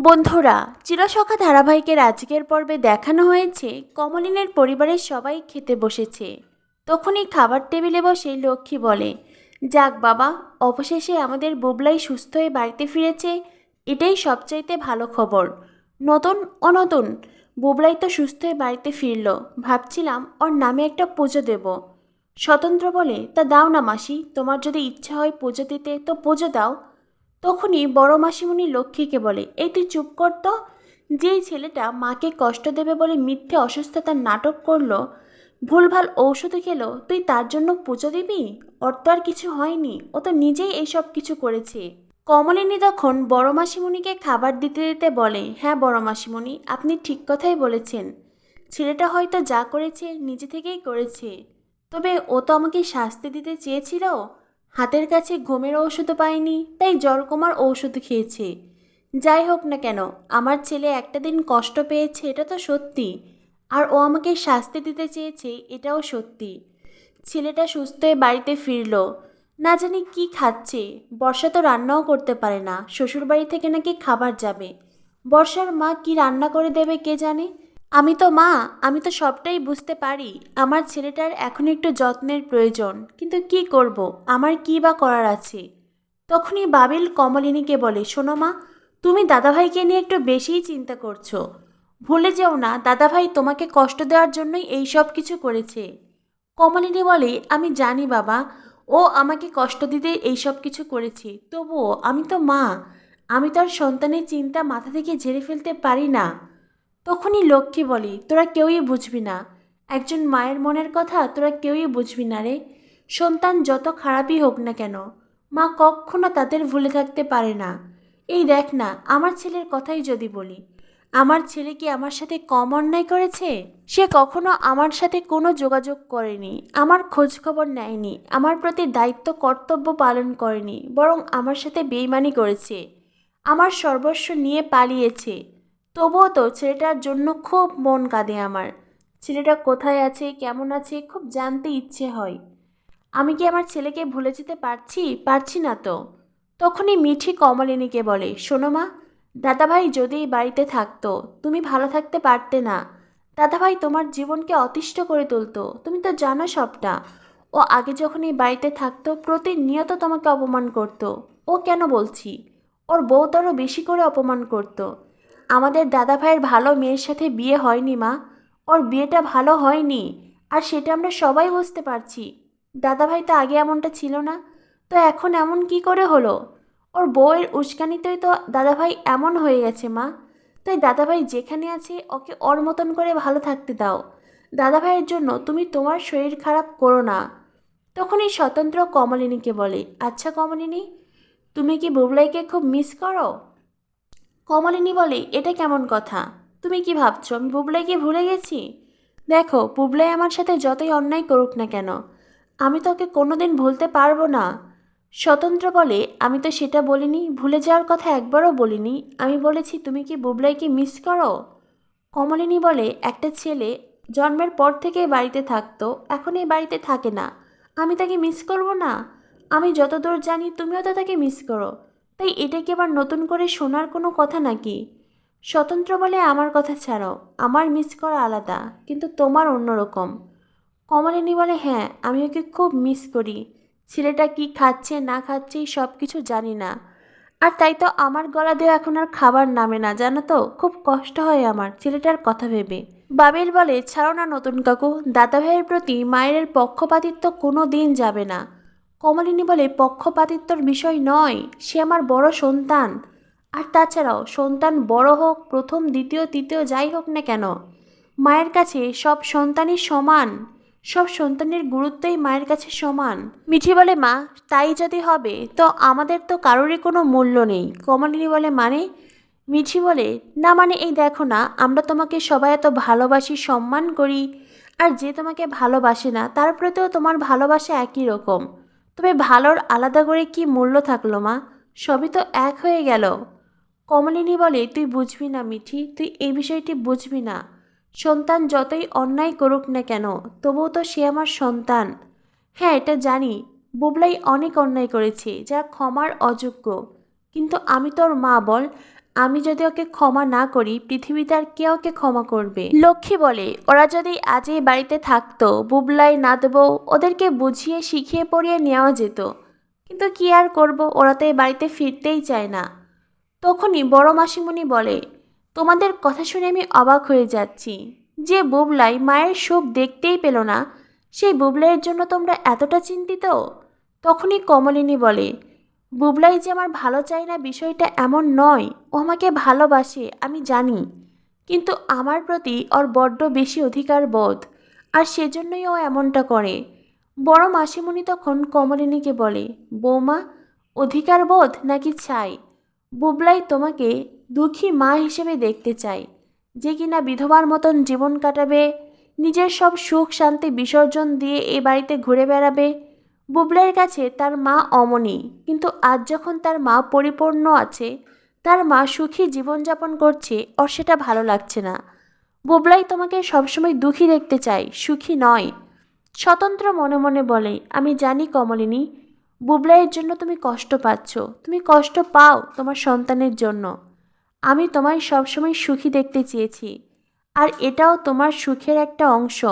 বন্ধুরা, চিরসখা ধারাবাহিকের আজকের পর্বে দেখানো হয়েছে কমলিনের পরিবারের সবাই খেতে বসেছে। তখনই খাবার টেবিলে বসে লক্ষ্মী বলে, যাক বাবা, অবশেষে আমাদের বুবলাই সুস্থ হয়ে বাড়িতে ফিরেছে, এটাই সবচাইতে ভালো খবর। নতুন ও নতুন বুবলাই তো সুস্থ হয়ে বাড়িতে ফিরল, ভাবছিলাম ওর নামে একটা পুজো দেব। স্বতন্ত্র বলে, তা দাও না মাসি, তোমার যদি ইচ্ছা হয় পুজো দিতে, তো পুজো দাও তখনই বড় মাসিমণি লক্ষ্মীকে বলে এই তুই চুপ কর তো। যেই ছেলেটা মাকে কষ্ট দেবে বলে মিথ্যে অসুস্থতার নাটক করল, ভুলভাল ঔষধ খেলো, তুই তার জন্য পুজো দিবি? ওর তো আর কিছু হয়নি। ও তো নিজেই এইসব কিছু করেছে। কমলিনী তখন বড় মাসিমণিকে খাবার দিতে দিতে বলে হ্যাঁ বড় মাসিমণি, আপনি ঠিক কথাই বলেছেন। ছেলেটা হয়তো যা করেছে নিজে থেকেই করেছে। তবে ও তো আমাকে শাস্তি দিতে চেয়েছিল। হাতের কাছে ঘুমের ঔষধও পায়নি তাই জ্বর কমার ঔষধ খেয়েছে। যাই হোক না কেন, আমার ছেলে একটা দিন কষ্ট পেয়েছে, এটা তো সত্যি। আর ও আমাকে শাস্তি দিতে চেয়েছে, এটাও সত্যি। ছেলেটা সুস্থ হয়ে বাড়িতে ফিরল। না জানি কি খাচ্ছে, বর্ষা তো রান্নাও করতে পারে না, শ্বশুরবাড়ি থেকে নাকি খাবার যাবে। বর্ষার মা কি রান্না করে দেবে কে জানে? আমি তো মা, আমি তো সবটাই বুঝতে পারি। আমার ছেলেটার এখন একটু যত্নের প্রয়োজন, কিন্তু কি করব? আমার কি বা করার আছে? তখনই বাবিল কমলিনীকে বলে, শোনো মা, তুমি দাদাভাইকে নিয়ে একটু বেশিই চিন্তা করছ। ভুলে যেও না, দাদাভাই তোমাকে কষ্ট দেওয়ার জন্যই এই সব কিছু করেছে। কমলিনী বলে, আমি জানি বাবা, ও আমাকে কষ্ট দিতে এই সব কিছু করেছে। তবুও আমি তো মা, আমি তো আর সন্তানের চিন্তা মাথা থেকে ঝেড়ে ফেলতে পারি না। তখনই লক্ষ্মী বলে, তোরা কেউই বুঝবি না। একজন মায়ের মনের কথা তোরা কেউই বুঝবি না রে। সন্তান যত খারাপই হোক না কেন, মা কখনো তাদের ভুলে থাকতে পারে না। এই দেখ না, আমার ছেলের কথাই যদি বলি, আমার ছেলে কি আমার সাথে কম অন্যায় করেছে? সে কখনো আমার সাথে কোনো যোগাযোগ করেনি, আমার খোঁজ খবর নেয়নি, আমার প্রতি দায়িত্ব কর্তব্য পালন করেনি, বরং আমার সাথে বেইমানি করেছে, আমার সর্বস্ব নিয়ে পালিয়েছে। তবুও তো ছেলেটার জন্য খুব মন কাঁদে আমার। ছেলেটা কোথায় আছে, কেমন আছে, খুব জানতে ইচ্ছে হয়। আমি কি আমার ছেলেকে ভুলে যেতে পারছি? পারছি না তো। তখনই মিঠি কমলিনীকে বলে, শোনো মা, দাদাভাই যদি এই বাড়িতে থাকতো, তুমি ভালো থাকতে পারতে না। দাদাভাই তোমার জীবনকে অতিষ্ঠ করে তুলতো, তুমি তো জানো সবটা। ও আগে যখন এই বাড়িতে থাকতো, প্রতিনিয়ত তোমাকে অপমান করতো। ও কেন বলছি? ওর বউ তো আরও বেশি করে অপমান করতো। আমাদের দাদা ভাইয়ের ভালো মেয়ের সাথে বিয়ে হয়নি, মা। ওর বিয়েটা ভালো হয়নি, আর সেটা আমরা সবাই বুঝতে পারছি। দাদা ভাই তো আগে এমনটা ছিল না। তো এখন এমন কি করে হলো? ওর বউয়ের উস্কানিতেই তো দাদাভাই এমন হয়ে গেছে, মা। তাই দাদাভাই যেখানে আছে, ওকে ওর মতন করে ভালো থাকতে দাও। দাদাভাইয়ের জন্য তুমি তোমার শরীর খারাপ করো না। তখনই স্বতন্ত্র কমলিনীকে বলে আচ্ছা কমলিনী, তুমি কি বুবলাইকে খুব মিস করো? কমলিনী বলে, এটা কেমন কথা? তুমি কি ভাবছ, আমি বুবলাইকে ভুলে গেছি? দেখো, বুবলাই আমার সাথে যতই অন্যায় করুক না কেন, আমি তোকে কোনোদিন ভুলতে পারব না। স্বতন্ত্র বলে, আমি তো সেটা বলিনি, ভুলে যাওয়ার কথা একবারও বলিনি। আমি বলেছি, তুমি কি বুবলাইকে মিস করো? কমলিনী বলে, একটা ছেলে জন্মের পর থেকে বাড়িতে থাকতো, এখন এই বাড়িতে থাকে না। আমি তাকে মিস করব না। আমি যতদূর জানি, তুমিও তো তাকে মিস করো। তাই এটা কি আবার নতুন করে শোনার কোনো কথা নাকি? স্বতন্ত্র বলে আমার কথা ছাড়াও আমার মিস করা আলাদা, কিন্তু তোমার অন্যরকম। কমলিনী বলে হ্যাঁ আমি ওকে খুব মিস করি। ছেলেটা কি খাচ্ছে, না খাচ্ছে সব কিছু জানি না। আর তাই তো আমার গলা দিয়ে এখন আর খাবার নামে না, জানো তো? খুব কষ্ট হয় আমার ছেলেটার কথা ভেবে। বাবিল বলে, ছাড়ো না নতুন কাকু। দাদা ভাইয়ের প্রতি মায়ের পক্ষপাতিত্ব কোনো দিন যাবে না। কমলিনী বলে, পক্ষপাতিত্বর বিষয় নয়, সে আমার বড় সন্তান। আর তাছাড়াও, সন্তান বড় হোক, প্রথম, দ্বিতীয়, তৃতীয়, যাই হোক না কেন, মায়ের কাছে সব সন্তানই সমান। সব সন্তানের গুরুত্বই মায়ের কাছে সমান। মিঠি বলে, মা, তাই যদি হবে, তো আমাদের তো কারোরই কোনো মূল্য নেই। কমলিনী বলে মানে? মিঠি বলে, না মানে এই দেখো না, আমরা তোমাকে সবাই এত ভালোবাসি, সম্মান করি। আর যে তোমাকে ভালোবাসে না, তার প্রতিও তোমার ভালোবাসা একই রকম। তবে ভালোর আলাদা করে কি মূল্য থাকল মা? সবই তো এক হয়ে গেল। কমলিনী বলে, তুই বুঝবি না মিঠি, তুই এই বিষয়টি বুঝবি না। সন্তান যতই অন্যায় করুক না কেন, তবুও তো সে আমার সন্তান। হ্যাঁ এটা জানি, বুবলাই অনেক অন্যায় করেছে, যা ক্ষমার অযোগ্য। কিন্তু আমি তোর মা বল আমি যদি ওকে ক্ষমা না করি, পৃথিবীতে আর কে ওকে ক্ষমা করবে? লক্ষ্মী বলে, ওরা যদি আজ এই বাড়িতে থাকতো, বুবলাই না দেবো ওদেরকে বুঝিয়ে, শিখিয়ে, পড়িয়ে নেওয়া যেত। কিন্তু কি আর করব? ওরা তো এই বাড়িতে ফিরতেই চায় না। তখনই বড় মাসিমণি বলে, তোমাদের কথা শুনে আমি অবাক হয়ে যাচ্ছি। যে বুবলাই মায়ের সুখ দেখতেই পেল না, সেই বুবলাইয়ের জন্য তোমরা এতটা চিন্তিত? তখনই কমলিনী বলে বুবলাই যে আমার ভালো চাই না বিষয়টা এমন নয়। ও আমাকে ভালোবাসে, আমি জানি। কিন্তু আমার প্রতি ওর বড্ড বেশি অধিকার বোধ, আর সেজন্যই ও এমনটা করে। বড় মাসিমণি তখন কমলিনীকে বলে, বৌমা, অধিকার বোধ নাকি চাই? বুবলাই তোমাকে দুঃখী মা হিসেবে দেখতে চাই যে কিনা বিধবার মতন জীবন কাটাবে, নিজের সব সুখ শান্তি বিসর্জন দিয়ে এই বাড়িতে ঘুরে বেড়াবে বুবলাইয়ের কাছে তার মা অমনি, কিন্তু আজ যখন তার মা পরিপূর্ণ আছে, তার মা সুখী জীবনযাপন করছে ওর সেটা ভালো লাগছে না। বুবলাই তোমাকে সবসময় দুঃখী দেখতে চাই সুখী নয়। স্বতন্ত্র মনে মনে বলে, আমি জানি কমলিনী বুবলাইয়ের জন্য তুমি কষ্ট পাচ্ছ। তুমি কষ্ট পাও তোমার সন্তানের জন্য। আমি তোমায় সবসময় সুখী দেখতে চেয়েছি। আর এটাও তোমার সুখের একটা অংশ।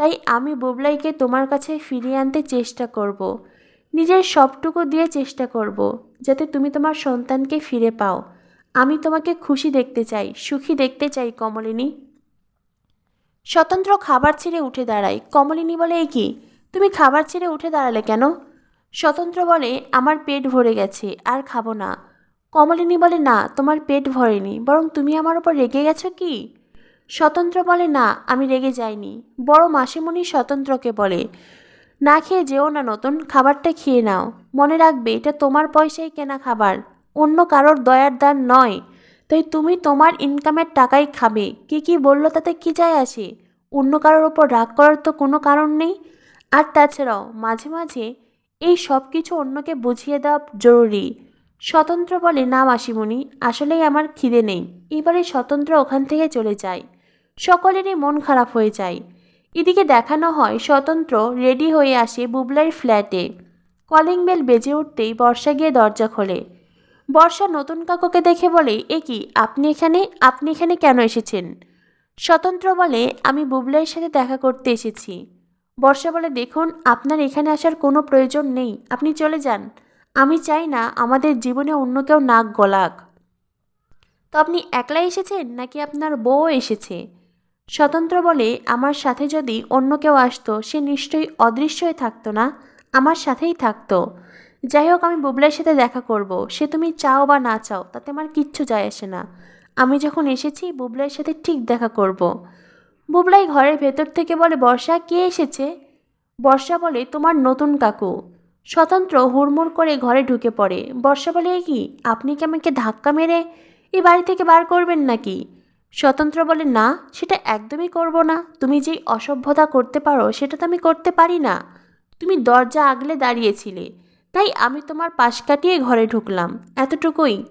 তাই আমি বুবলাইকে তোমার কাছে ফিরিয়ে আনতে চেষ্টা করব। নিজের সবটুকু দিয়ে চেষ্টা করব, যাতে তুমি তোমার সন্তানকে ফিরে পাও। আমি তোমাকে খুশি দেখতে চাই, সুখী দেখতে চাই, কমলিনী। স্বতন্ত্র খাবার ছেড়ে উঠে দাঁড়ায় কমলিনী বলে, এ কি? তুমি খাবার ছেড়ে উঠে দাঁড়ালে কেন? স্বতন্ত্র বলে, আমার পেট ভরে গেছে, আর খাব না। কমলিনী বলে, না, তোমার পেট ভরেনি, বরং তুমি আমার ওপর রেগে গেছো কি? স্বতন্ত্র বলে, না, আমি রেগে যাইনি। বড় মাসিমণি স্বতন্ত্রকে বলে, না খেয়ে যেও না নতুন, খাবারটা খেয়ে নাও। মনে রাখবে, এটা তোমার পয়সায় কেনা খাবার। অন্য কারোর দয়ার দান নয়। তাই তুমি তোমার ইনকামের টাকাই খাবে। কি কি বলল তাতে কি যায় আসে? অন্য কারোর ওপর রাগ করার তো কোনো কারণ নেই? আর তাছাড়াও, মাঝে মাঝে এই সব কিছু অন্যকে বুঝিয়ে দেওয়া জরুরি। স্বতন্ত্র বলে, না মাসিমণি, আসলেই আমার খিদে নেই। এবারে স্বতন্ত্র ওখান থেকে চলে যায়। সকলেরই মন খারাপ হয়ে যায়। এদিকে দেখানো হয় স্বতন্ত্র রেডি হয়ে আসে বুবলাইয়ের ফ্ল্যাটে। কলিং বেল বেজে উঠতেই বর্ষা গিয়ে দরজা খোলে। বর্ষা নতুন কাকুকে দেখে বলে, এ কি, আপনি এখানে? আপনি এখানে কেন এসেছেন? স্বতন্ত্র বলে, আমি বুবলাইয়ের সাথে দেখা করতে এসেছি। বর্ষা বলে, দেখুন, আপনার এখানে আসার কোনো প্রয়োজন নেই। আপনি চলে যান। আমি চাই না আমাদের জীবনে অন্য কেউ নাক গলাক। তো আপনি একলাই এসেছেন? নাকি আপনার বউ এসেছে? স্বতন্ত্র বলে আমার সাথে যদি অন্য কেউ আসতো, সে নিশ্চয়ই অদৃশ্য হয়ে থাকতো না? আমার সাথেই থাকতো। যাই হোক, আমি বুবলাইয়ের সাথে দেখা করব। সে তুমি চাও বা না চাও, তাতে আমার কিচ্ছু যায় আসে না। আমি যখন এসেছি বুবলাইয়ের সাথে ঠিক দেখা করব। বুবলাই ঘরের ভেতর থেকে বলে, বর্ষা, কে এসেছে? বর্ষা বলে, তোমার নতুন কাকু। স্বতন্ত্র হুড়মুড় করে ঘরে ঢুকে পড়ে। বর্ষা বলে কি? আপনি কি আমাকে ধাক্কা মেরে এই বাড়ি থেকে বার করবেন নাকি? স্বতন্ত্র বলে, না, সেটা একদমই করব না। তুমি যেই অসভ্যতা করতে পারো, সেটা তো আমি করতে পারি না। তুমি দরজা আগলে দাঁড়িয়েছিলে। তাই আমি তোমার পাশ কাটিয়ে ঘরে ঢুকলাম। এতটুকুই।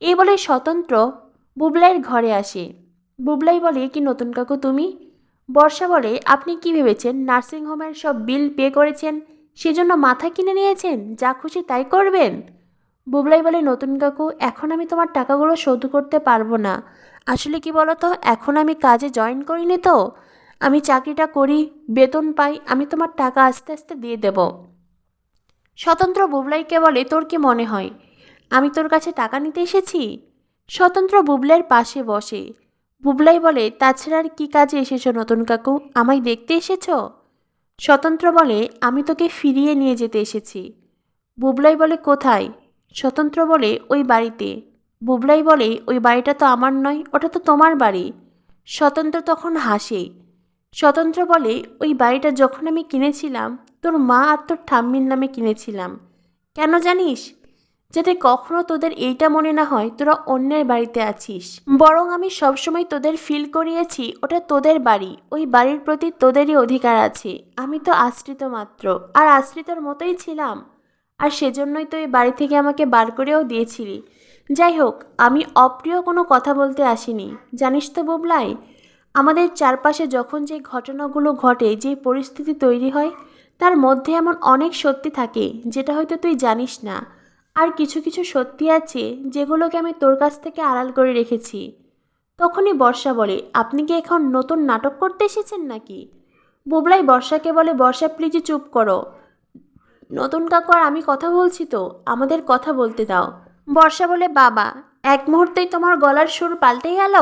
এই বলে স্বতন্ত্র বুবলাইয়ের ঘরে আসে। বুবলাই বলে, কি নতুন কাকু তুমি? বর্ষা বলে, আপনি কি ভেবেছেন? নার্সিংহোমের সব বিল পে করেছেন? সেজন্য মাথা কিনে নিয়েছেন? যা খুশি তাই করবেন? বুবলাই বলে, নতুন কাকু, এখন আমি তোমার টাকাগুলো শোধ করতে পারব না। আসলে কি বলো তো এখন আমি কাজে জয়েন করিনি তো। আমি চাকরিটা করি, বেতন পাই, আমি তোমার টাকা আস্তে আস্তে দিয়ে দেব। স্বতন্ত্র বুবলাইকে বলে, তোর কি মনে হয়? আমি তোর কাছে টাকা নিতে এসেছি? স্বতন্ত্র বুবলাইয়ের পাশে বসে। বুবলাই বলে, তাছাড়া আর কী কাজে এসেছ নতুন কাকু? আমায় দেখতে এসেছ? স্বতন্ত্র বলে, আমি তোকে ফিরিয়ে নিয়ে যেতে এসেছি। বুবলাই বলে, কোথায়? স্বতন্ত্র বলে, ওই বাড়িতে। বুবলাই বলে, ওই বাড়িটা তো আমার নয়, ওটা তো তোমার বাড়ি। স্বতন্ত্র তখন হাসে। স্বতন্ত্র বলে, ওই বাড়িটা যখন আমি কিনেছিলাম, তোর মা আর তোর ঠাম্মির নামে কিনেছিলাম। কেন জানিস? যাতে কখনো তোদের এইটা মনে না হয়, তোরা অন্যের বাড়িতে আছিস। বরং আমি সবসময় তোদের ফিল করিয়েছি, ওটা তোদের বাড়ি। ওই বাড়ির প্রতি তোদেরই অধিকার আছে। আমি তো আশ্রিত মাত্র। আর আশ্রিতর মতোই ছিলাম। আর সেজন্যই তো এই বাড়ি থেকে আমাকে বার করেও দিয়েছিলি। যাই হোক আমি অপ্রিয় কোনো কথা বলতে আসিনি। জানিস তো বুবলাই, আমাদের চারপাশে যখন যে ঘটনাগুলো ঘটে, যে পরিস্থিতি তৈরি হয়, তার মধ্যে এমন অনেক সত্যি থাকে, যেটা হয়তো তুই জানিস না। আর কিছু কিছু সত্যি আছে, যেগুলোকে আমি তোর কাছ থেকে আড়াল করে রেখেছি। তখনই বর্ষা বলে, আপনি কি এখন নতুন নাটক করতে এসেছেন নাকি? বোবলাই বর্ষাকে বলে, বর্ষা প্লিজ চুপ করো। নতুন কাকু আর আমি কথা বলছি তো, আমাদের কথা বলতে দাও। বর্ষা বলে, বাবা, এক মুহূর্তেই তোমার গলার সুর পাল্টে গেল।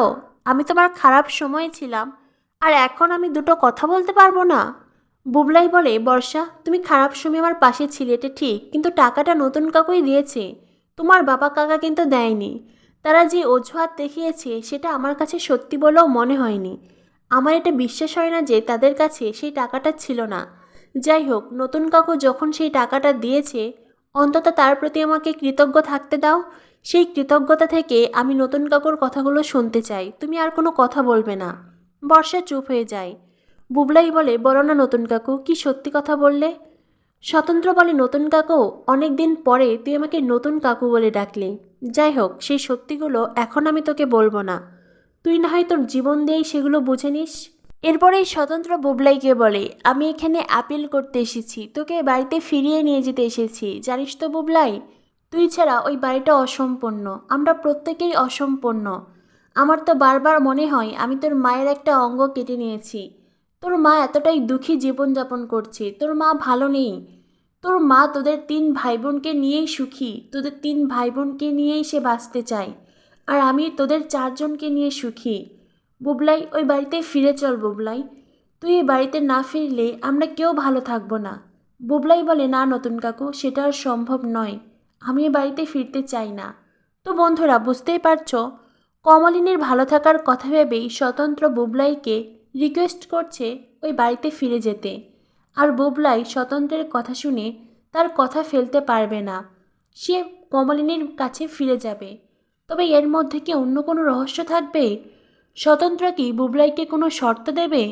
আমি তোমার খারাপ সময়ে ছিলাম, আর এখন আমি দুটো কথা বলতে পারব না। বুবলাই বলে, বর্ষা, তুমি খারাপ সময় আমার পাশে ছিলে, এটা ঠিক, কিন্তু টাকাটা নতুন কাকুই দিয়েছে। তোমার বাবা কাকা কিন্তু দেয়নি। তারা যে অজুহাত দেখিয়েছে, সেটা আমার কাছে সত্যি বলেও মনে হয়নি। আমার এটা বিশ্বাস হয় না যে তাদের কাছে সেই টাকাটা ছিল না। যাই হোক, নতুন কাকু যখন সেই টাকাটা দিয়েছে অন্তত তার প্রতি আমাকে কৃতজ্ঞ থাকতে দাও। সেই কৃতজ্ঞতা থেকে আমি নতুন কাকুর কথাগুলো শুনতে চাই। তুমি আর কোনো কথা বলবে না। বর্ষা চুপ হয়ে যায়। বুবলাই বলে, বলো না নতুন কাকু, কি সত্যি কথা বললে? স্বতন্ত্র বলে, নতুন কাকু অনেক দিন পরে তুই আমাকে নতুন কাকু বলে ডাকলি। যাই হোক, সেই সত্যিগুলো এখন আমি তোকে বলব না। তুই না হয় তোর জীবন দিয়েই সেগুলো বুঝে নিস? এরপরেই স্বতন্ত্র বুবলাইকে বলে, আমি এখানে আপিল করতে এসেছি, তোকে বাড়িতে ফিরিয়ে নিয়ে যেতে এসেছি। জানিস তো বুবলাই, তুই ছাড়া ওই বাড়িটা অসম্পূর্ণ, আমরা প্রত্যেকেই অসম্পূর্ণ। আমার তো বারবার মনে হয় আমি তোর মায়ের একটা অঙ্গ কেটে নিয়েছি। তোর মা এতটাই দুঃখী জীবনযাপন করছে, তোর মা ভালো নেই। তোর মা তোদের তিন ভাই বোনকে নিয়েই সুখী, তোদের তিন ভাই বোনকে নিয়েই সে বাঁচতে চায়। আর আমি তোদের চারজনকে নিয়ে সুখী। বুবলাই, ওই বাড়িতে ফিরে চল বুবলাই। তুই এই বাড়িতে না ফিরলে আমরা কেউ ভালো থাকব না। বুবলাই বলে, না নতুন কাকু, সেটা আর সম্ভব নয়। আমি এ বাড়িতে ফিরতে চাই না। তো বন্ধুরা, বুঝতেই পারছ? কমলিনীর ভালো থাকার কথা ভেবেই স্বতন্ত্র বুবলাইকে রিকোয়েস্ট করছে ওই বাড়িতে ফিরে যেতে। আর বুবলাই স্বতন্ত্রের কথা শুনে তার কথা ফেলতে পারবে না। সে কমলিনীর কাছে ফিরে যাবে। তবে এর মধ্যে কি অন্য কোনো রহস্য থাকবে? স্বতন্ত্র কি বুবলাইকে কোনো শর্ত দেবে?